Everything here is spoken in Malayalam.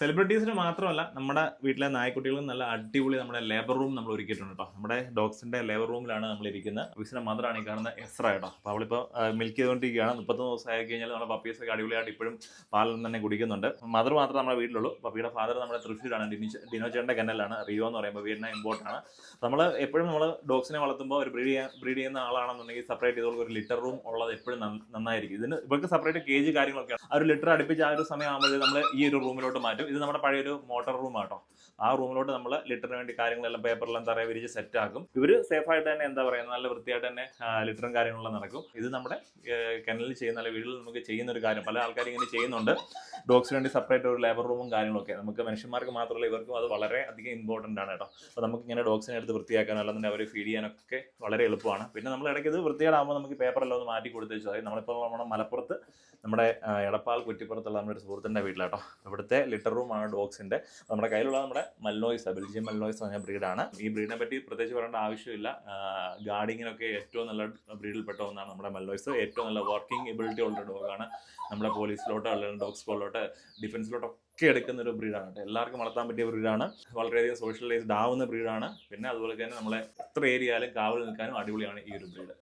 സെലിബ്രിറ്റീസിന് മാത്രമല്ല നമ്മുടെ വീട്ടിലെ നായ്ക്കുട്ടികളും നല്ല അടിപൊളി നമ്മുടെ ലേബർ റൂം നമ്മൾ ഒരുക്കിയിട്ടുണ്ട് കേട്ടോ നമ്മുടെ ഡോഗ്സിന്റെ ലേബർ റൂമിലാണ് നമ്മൾ ഇരിക്കുന്നത്. വിസിന്റെ മദറാണ് ഈ കാണുന്ന എസ്ര കേട്ടോ അപ്പോൾ അവളിപ്പോൾ മിൽക്ക് ചെയ്തുകൊണ്ടിരിക്കുകയാണ്. മുപ്പത്തൊന്ന് ദിവസം ആയി കഴിഞ്ഞാൽ നമ്മുടെ പപ്പീസ് ഒക്കെ അടിപൊളിയായിട്ട് ഇപ്പോഴും പാലം തന്നെ കുടിക്കുന്നുണ്ട്. മദർ മാത്രമേ നമ്മുടെ വീട്ടിലുള്ളൂ. പപ്പിയുടെ ഫാദർ നമ്മുടെ തൃശ്ശൂരാണ്. ഡിനിച്ച് കെന്നലാണ് റിയോ എന്ന് പറയുമ്പോൾ വീടിനെ ഇമ്പോർട്ട് ആണ്. നമ്മൾ എപ്പോഴും നമ്മൾ ഡോഗ്സിനെ വളർത്തുമ്പോൾ ഒരു ബ്രീഡ് ചെയ്യാൻ ബ്രീഡ് ചെയ്യുന്ന ആളാണെന്നുണ്ടെങ്കിൽ സെപ്പറേറ്റ് ചെയ്തോൾക്ക് ഒരു ലിറ്റർ റൂം ഉള്ളത് എപ്പോഴും നന്നായിരിക്കും. ഇതിന് ഇവർക്ക് സെപ്പറേറ്റ് കേജ് കാര്യങ്ങളൊക്കെ ആ ഒരു ലിറ്റർ അടുപ്പിച്ച് ആ ഒരു സമയം ആകുമ്പോൾ നമ്മൾ ഈ ഒരു റൂമിലോട്ട് മാറ്റും. ഇത് നമ്മുടെ പഴയൊരു മോട്ടർ റൂം ആട്ടോ. ആ റൂമിലോട്ട് നമ്മൾ ലിറ്ററിന് വേണ്ടി കാര്യങ്ങളെല്ലാം പേപ്പറെല്ലാം തറയെ വിരിച്ച് സെറ്റ് ആക്കും. ഇവർ സേഫ് ആയിട്ട് തന്നെ എന്താ പറയുക നല്ല വൃത്തിയായിട്ട് തന്നെ ലിറ്ററും കാര്യങ്ങളെല്ലാം നടക്കും. ഇത് നമ്മുടെ കെനലിൽ ചെയ്യുന്ന അല്ലെങ്കിൽ വീട്ടിൽ നമുക്ക് ചെയ്യുന്ന ഒരു കാര്യം. പല ആൾക്കാരും ഇങ്ങനെ ചെയ്യുന്നുണ്ട്. ഡോഗ്സിന് വേണ്ടി സെപ്പറേറ്റ് ഒരു ലേബർ റൂമും കാര്യങ്ങളൊക്കെ. നമുക്ക് മനുഷ്യന്മാർക്ക് മാത്രമല്ല ഇവർക്കും അത് വളരെ അധികം ഇമ്പോർട്ടന്റ് ആണ് കേട്ടോ. അപ്പോൾ നമുക്ക് ഇങ്ങനെ ഡോഗ്സിനെ എടുത്ത് വൃത്തിയാക്കാനോ അല്ലെന്നുണ്ടെങ്കിൽ അവരെ ഫീഡ് ചെയ്യാനൊക്കെ വളരെ എളുപ്പമാണ്. പിന്നെ നമ്മൾ ഇടയ്ക്ക് ഇത് വൃത്തികേടാകുമ്പോൾ നമുക്ക് പേപ്പറെല്ലാം ഒന്ന് മാറ്റി കൊടുത്തു വെച്ചാൽ നമ്മളിപ്പോൾ നമ്മുടെ മലപ്പുറത്ത് നമ്മുടെ ഇടപ്പാൽ കുറ്റിപ്പുറത്തുള്ള നമ്മുടെ ഒരു സുഹൃത്തിന്റെ വീട്ടിലാട്ടോ. ഇവിടുത്തെ ലിറ്റർ റൂമാണ് ഡോഗ്സിന്റെ നമ്മുടെ കയ്യിലുള്ള നമ്മുടെ മല്ലോയ്സ് ബെൽജിയം മല്ലോയ്സ് പറഞ്ഞ ബ്രീഡാണ്. ഈ ബ്രീഡിനെ പറ്റി പ്രത്യേകിച്ച് പറയേണ്ട ആവശ്യമില്ല. ഗാർഡിങ്ങിനൊക്കെ ഏറ്റവും നല്ല ബ്രീഡിൽപ്പെട്ട ഒന്നാണ് നമ്മുടെ മല്ലോയ്സ് ഏറ്റവും നല്ല വർക്കിംഗ് എബിലിറ്റി ഉള്ള ഡോഗാണ്. നമ്മുടെ പോലീസിലോട്ടോ അല്ലെങ്കിൽ ഡോഗ് ഡിഫൻസിലോട്ട് ഒക്കെ എടുക്കുന്ന ഒരു ബ്രീഡാണ് എല്ലാവർക്കും വളർത്താൻ പറ്റിയ ബ്രീഡാണ്. വളരെയധികം സോഷ്യലൈസ്ഡ് ആവുന്ന ബ്രീഡാണ്. പിന്നെ അതുപോലെ തന്നെ നമ്മളെ എത്ര ഏരിയയിലും കാവൽ നിൽക്കാനും അടിപൊളിയാണ് ഈ ഒരു ബ്രീഡ്.